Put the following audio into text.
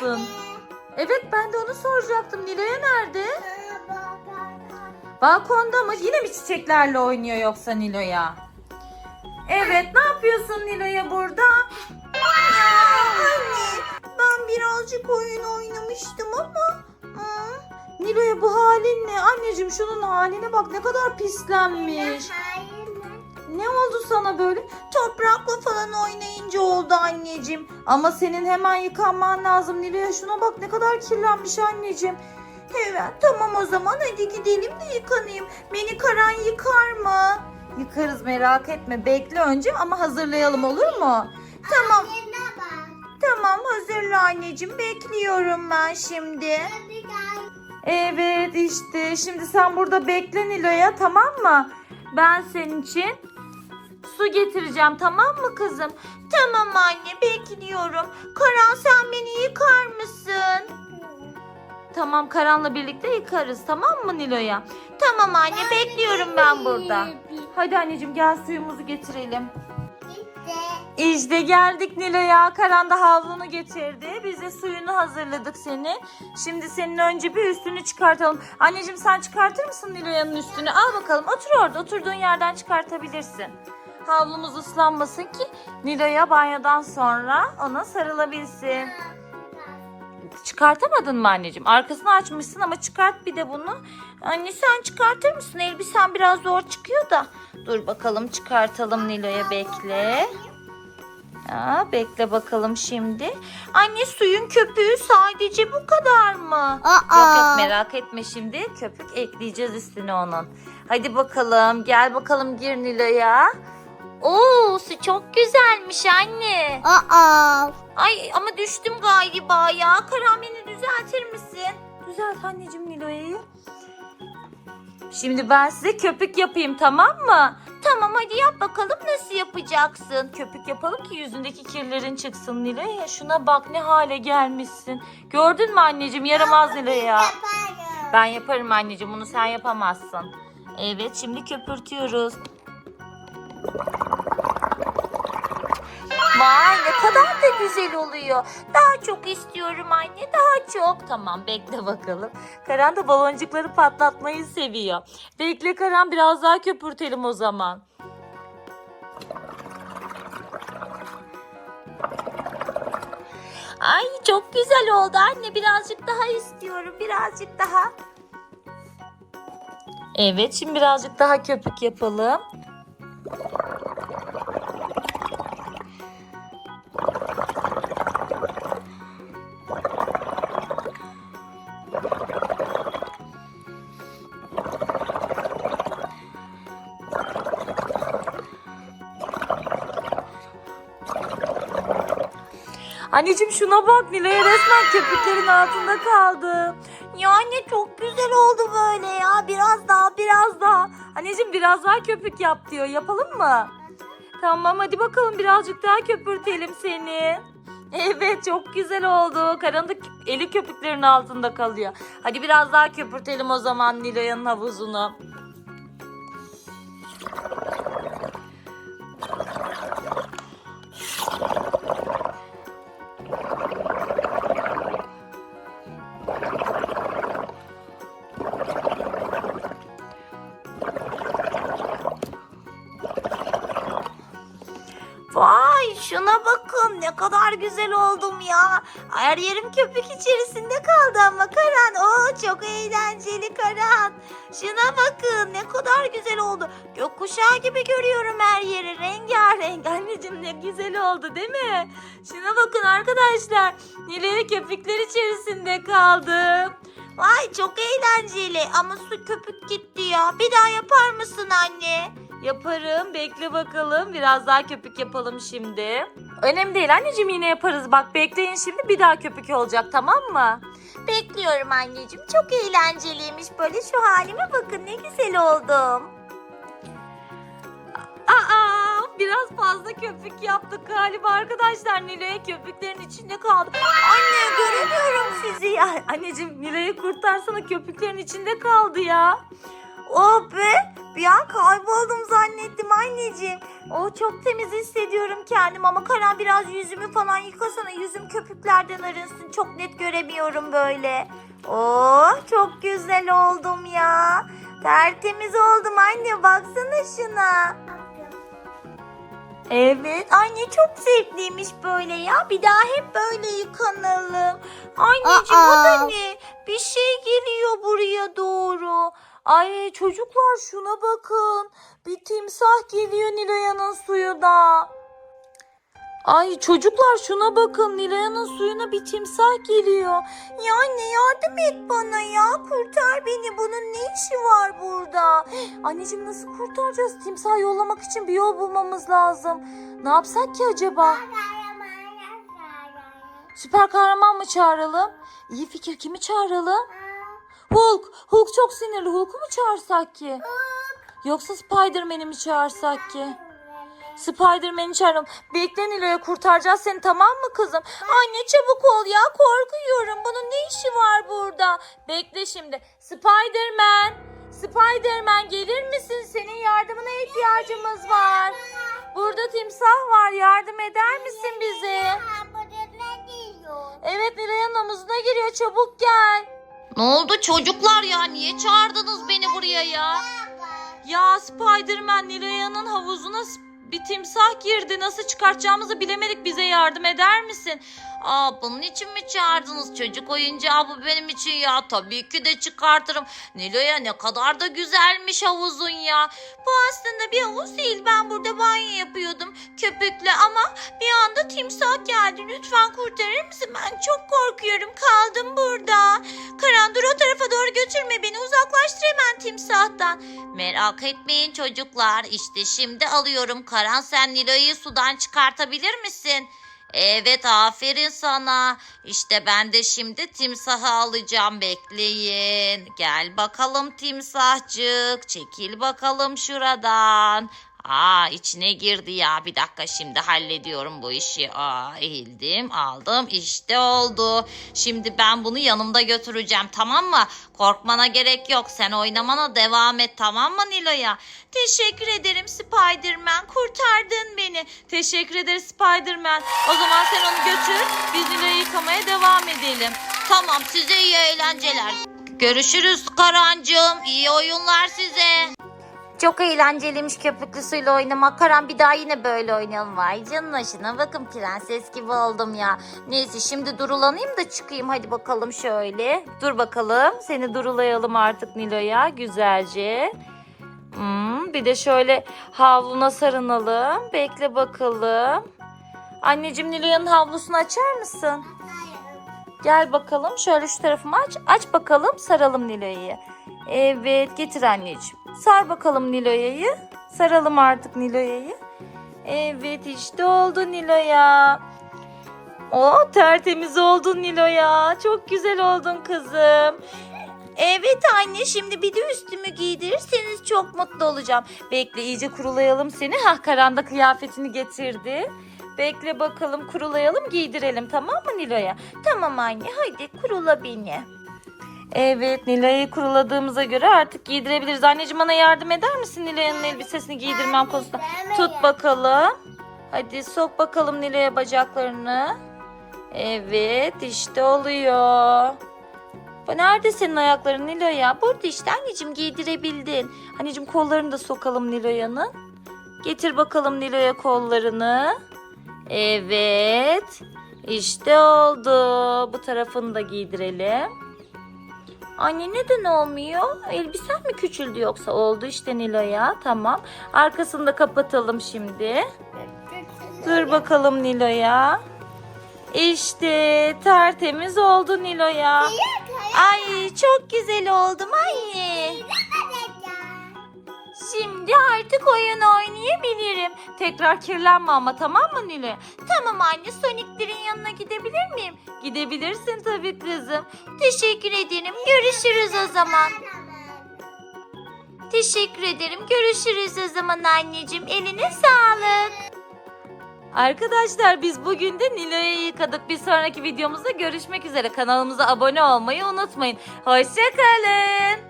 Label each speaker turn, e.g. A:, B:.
A: musun? Evet ben de onu soracaktım. Nilo'ya nerede? Balkonda mı? Yine mi çiçeklerle oynuyor yoksa Nilo'ya? Evet ne yapıyorsun Nilo'ya burada?
B: Anne ben birazcık oyun oynamıştım ama hı,
A: Nilo'ya bu halin ne? Anneciğim şunun haline bak ne kadar pislenmiş. Ne oldu sana böyle?
B: toprakla falan oynayınca oldu anneciğim.
A: Ama senin hemen yıkanman lazım Nilo'ya. Şuna bak ne kadar kirlenmiş anneciğim.
B: Evet tamam o zaman hadi gidelim de yıkanayım. Beni Karan yıkar mı?
A: Yıkarız merak etme. Bekle önce ama hazırlayalım olur mu?
B: Tamam. Tamam hazırla anneciğim bekliyorum ben şimdi.
A: Evet işte şimdi sen burada bekle Nilo'ya tamam mı? Ben senin için su getireceğim tamam mı kızım?
B: Tamam anne bekliyorum. Karan sen beni yıkar mısın?
A: Tamam Karan'la birlikte yıkarız tamam mı Nilo'ya?
B: Tamam anne bekliyorum ben burada.
A: Hadi anneciğim gel suyumuzu getirelim. İşte geldik Nilo'ya. Karan da havlunu getirdi. Biz de suyunu hazırladık seni. Şimdi senin önce bir üstünü çıkartalım. Anneciğim sen çıkartır mısın Nilo'yanın üstünü? Al bakalım otur orada. Oturduğun yerden çıkartabilirsin. Havlumuz ıslanmasın ki Nilo'ya banyodan sonra ona sarılabilsin. Çıkartamadın mı anneciğim? Arkasını açmışsın ama çıkart bir de bunu. Anne sen çıkartır mısın? Elbisen biraz zor çıkıyor da. Dur bakalım çıkartalım Nilo'ya bekle. Aa, bekle bakalım şimdi. Anne suyun köpüğü sadece bu kadar mı? Yok yok merak etme şimdi. Köpük ekleyeceğiz üstüne onun. Hadi bakalım gel bakalım gir Nilo'ya. Oo su çok güzelmiş anne.
B: Aa.
A: Ay ama düştüm galiba ya. Karan beni düzeltir misin? Düzelt anneciğim Nilo'yu. Şimdi ben size köpük yapayım tamam mı? Tamam hadi yap bakalım nasıl yapacaksın? Köpük yapalım ki yüzündeki kirlerin çıksın Nilo'ya. Şuna bak ne hale gelmişsin. Gördün mü anneciğim yaramaz Nilo'ya. Ben yaparım anneciğim bunu sen yapamazsın. Evet şimdi köpürtüyoruz. Vay ne kadar da güzel oluyor. Daha çok istiyorum anne daha çok. Tamam bekle bakalım. Karan da baloncukları patlatmayı seviyor. Bekle Karan biraz daha köpürtelim o zaman. Ay çok güzel oldu anne. Birazcık daha istiyorum. Birazcık daha. Evet şimdi birazcık daha köpük yapalım. Anneciğim şuna bak Nilay'a resmen köpüklerin altında kaldı.
B: Ya anne çok güzel oldu böyle ya. Biraz daha biraz daha.
A: Anneciğim biraz daha köpük yap diyor. Yapalım mı? Tamam hadi bakalım birazcık daha köpürtelim seni. Evet çok güzel oldu. Kö- eli köpüklerin altında kalıyor. Hadi biraz daha köpürtelim o zaman Nilay'ın havuzunu.
B: Ne kadar güzel oldum ya. Her yerim köpük içerisinde kaldı ama Karan. Oo çok eğlenceli Karan. Şuna bakın ne kadar güzel oldu. Gökkuşağı gibi görüyorum her yeri rengarenk.
A: Anneciğim ne güzel oldu değil mi? Şuna bakın arkadaşlar. Nilay'a köpükler içerisinde kaldı.
B: Vay çok eğlenceli ama su köpük gitti ya. Bir daha yapar mısın anne?
A: Yaparım. Bekle bakalım. Biraz daha köpük yapalım şimdi. Önemli değil anneciğim yine yaparız. Bak bekleyin şimdi bir daha köpük olacak tamam mı?
B: Bekliyorum anneciğim. Çok eğlenceliymiş. Böyle şu halime bakın ne güzel oldum.
A: Aa biraz fazla köpük yaptık galiba arkadaşlar. Nilay'a köpüklerin içinde kaldı.
B: Anne göremiyorum sizi ya.
A: Anneciğim Nilay'ı kurtarsana köpüklerin içinde kaldı ya. Oh be bir an kayboldum zannettim anneciğim. Oh çok temiz hissediyorum kendimi ama Karan biraz yüzümü falan yıkasana. Yüzüm köpüklerden arınsın. Çok net göremiyorum böyle. Oh çok güzel oldum ya. Tertemiz oldum anne baksana şuna. Evet anne çok zevkliymiş böyle ya. Bir daha hep böyle yıkanalım. Anneciğim bu da
C: Aa.
A: ne? Bir şey geliyor buraya doğru. Ay çocuklar şuna bakın. Bir timsah geliyor Niloya'nın suyuna. Ay çocuklar şuna bakın Niloya'nın suyuna bir timsah geliyor. Ya anne yardım et bana ya. Kurtar beni. Bunun ne işi var burada? Anneciğim nasıl kurtaracağız? Timsah yollamak için bir yol bulmamız lazım. Ne yapsak ki acaba? Süper kahraman mı çağıralım? İyi fikir kimi çağıralım? Hulk. Hulk çok sinirli. Hulk'u mu çağırsak ki? Yoksa Spider-Man'i mi çağırsak ki? Spider-Man'i çağıralım. Bekle Nilo'ya kurtaracağız seni tamam mı kızım? Anne çabuk ol ya korkuyorum. Bunun ne işi var burada? Bekle şimdi. Spider-Man. Spider-Man gelir misin? Senin yardımına ihtiyacımız var. Burada timsah var. Yardım eder misin bize? Evet Nilo'ya omuzuna giriyor. Çabuk gel.
B: Ne oldu çocuklar ya? Niye çağırdınız beni buraya ya?
A: Ya Spider-Man Nilo'yanın havuzuna bir timsah girdi. Nasıl çıkartacağımızı bilemedik. Bize yardım eder misin?
B: Aa bunun için mi çağırdınız? Çocuk oyuncağı bu benim için ya. Tabii ki de çıkartırım. Nilo'ya ne kadar da güzelmiş havuzun ya. Bu aslında bir havuz değil. Ben burada banyo yapıyordum. Köpüklü ama bir anda timsah geldi. Lütfen kurtarır mısın? Ben çok korkuyorum. Kaldım burada. Götürme beni. Uzaklaştır hemen timsahtan. Merak etmeyin çocuklar. İşte şimdi alıyorum. Karan sen Nilo'yu sudan çıkartabilir misin? Evet aferin sana. İşte ben de şimdi timsahı alacağım bekleyin. Gel bakalım timsahcık. Çekil bakalım şuradan. Aa içine girdi ya. Bir dakika şimdi hallediyorum bu işi. Aa eğildim aldım işte oldu. Şimdi ben bunu yanımda götüreceğim tamam mı? Korkmana gerek yok. Sen oynamana devam et tamam mı Nilo'ya? Teşekkür ederim Spider-Man. Kurtardın beni.
A: Teşekkür ederiz Spider-Man. O zaman sen onu götür. Biz Nilo'yu yıkamaya devam edelim.
B: Tamam size iyi eğlenceler. Görüşürüz Karancığım. İyi oyunlar size.
A: Çok eğlenceliymiş köpüklü suyla oynamak. Karan bir daha yine böyle oynayalım. Vay canına şuna bakın prenses gibi oldum ya. Neyse şimdi durulanayım da çıkayım. Hadi bakalım şöyle. Dur bakalım. Seni durulayalım artık Nilo'ya güzelce. Hmm, bir de şöyle havluna sarınalım. Bekle bakalım. Anneciğim Nilo'yanın havlusunu açar mısın? Gel bakalım. Şöyle şu tarafımı aç. Aç bakalım. Saralım Nilo'yu. Evet getir anneciğim. Sar bakalım Nilo'ya'yı. Saralım artık Nilo'ya'yı. Evet işte oldu Nilo'ya. O tertemiz oldun Nilo'ya. Çok güzel oldun kızım. Evet anne şimdi bir de üstümü giydirirseniz çok mutlu olacağım. Bekle iyice kurulayalım seni. Hah Karanda kıyafetini getirdi. Bekle bakalım kurulayalım giydirelim tamam mı Nilo'ya? Tamam anne hadi kurula beni. Evet Nilay'ı kuruladığımıza göre artık giydirebiliriz. Anneciğim bana yardım eder misin Nilay'ın elbisesini giydirmem konusunda? Tut bakalım. Hadi sok bakalım Nilay'a bacaklarını. Evet işte oluyor. Bu nerede senin ayakların Nilo'ya? Burada işte anneciğim giydirebildin. Anneciğim kollarını da sokalım Nilo'yanın. Getir bakalım Nilo'ya kollarını. Evet. İşte oldu. Bu tarafını da giydirelim. Anne neden olmuyor? Elbisen mi küçüldü yoksa? Oldu işte Nilo'ya. Tamam. Arkasını da kapatalım şimdi. Dur bakalım Nilo'ya. İşte tertemiz oldu Nilo'ya. Ay çok güzel oldum anne. Şimdi artık oyun oynayabilirim. Tekrar kirlenme ama tamam mı Nile? Tamam anne Sonic'lerin yanına gidebilir miyim? Gidebilirsin tabii kızım. Teşekkür ederim. Görüşürüz o zaman. Teşekkür ederim. Görüşürüz o zaman anneciğim. Eline sağlık. Arkadaşlar biz bugün de Nilo'yu yıkadık. Bir sonraki videomuzda görüşmek üzere. Kanalımıza abone olmayı unutmayın. Hoşçakalın.